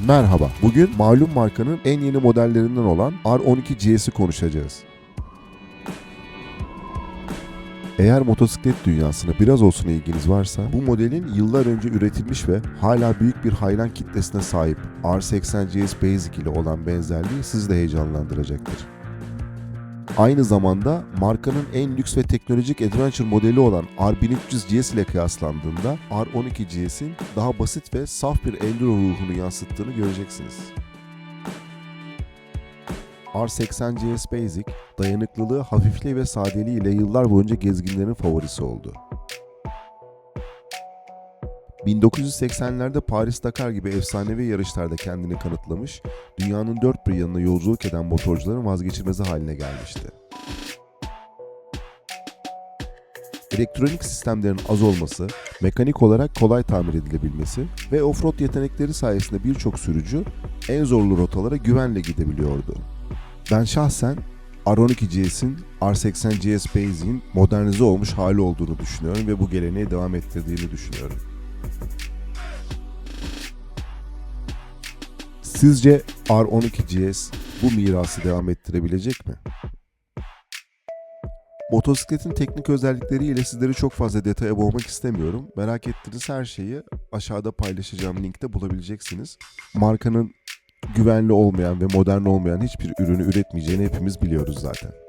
Merhaba. Bugün malum markanın en yeni modellerinden olan R12 GS'i konuşacağız. Eğer motosiklet dünyasına biraz olsun ilginiz varsa bu modelin yıllar önce üretilmiş ve hala büyük bir hayran kitlesine sahip R80 GS Basic ile olan benzerliği sizi de heyecanlandıracaktır. Aynı zamanda markanın en lüks ve teknolojik adventure modeli olan R1300 GS ile kıyaslandığında R12 GS'in daha basit ve saf bir enduro ruhunu yansıttığını göreceksiniz. R80 GS Basic, dayanıklılığı, hafifliği ve sadeliği ile yıllar boyunca gezginlerin favorisi oldu. 1980'lerde Paris-Dakar gibi efsanevi yarışlarda kendini kanıtlamış, dünyanın dört bir yanına yolculuk eden motorcuların vazgeçilmezi haline gelmişti. Elektronik sistemlerin az olması, mekanik olarak kolay tamir edilebilmesi ve offroad yetenekleri sayesinde birçok sürücü en zorlu rotalara güvenle gidebiliyordu. Ben şahsen R12 GS'in R80 GS Basic'in modernize olmuş hali olduğunu düşünüyorum ve bu geleneği devam ettirdiğini düşünüyorum. Sizce R12 GS bu mirası devam ettirebilecek mi? Motosikletin teknik özellikleriyle sizleri çok fazla detaya boğmak istemiyorum. Merak ettiğiniz her şeyi aşağıda paylaşacağım linkte bulabileceksiniz. Markanın güvenli olmayan ve modern olmayan hiçbir ürünü üretmeyeceğini hepimiz biliyoruz zaten.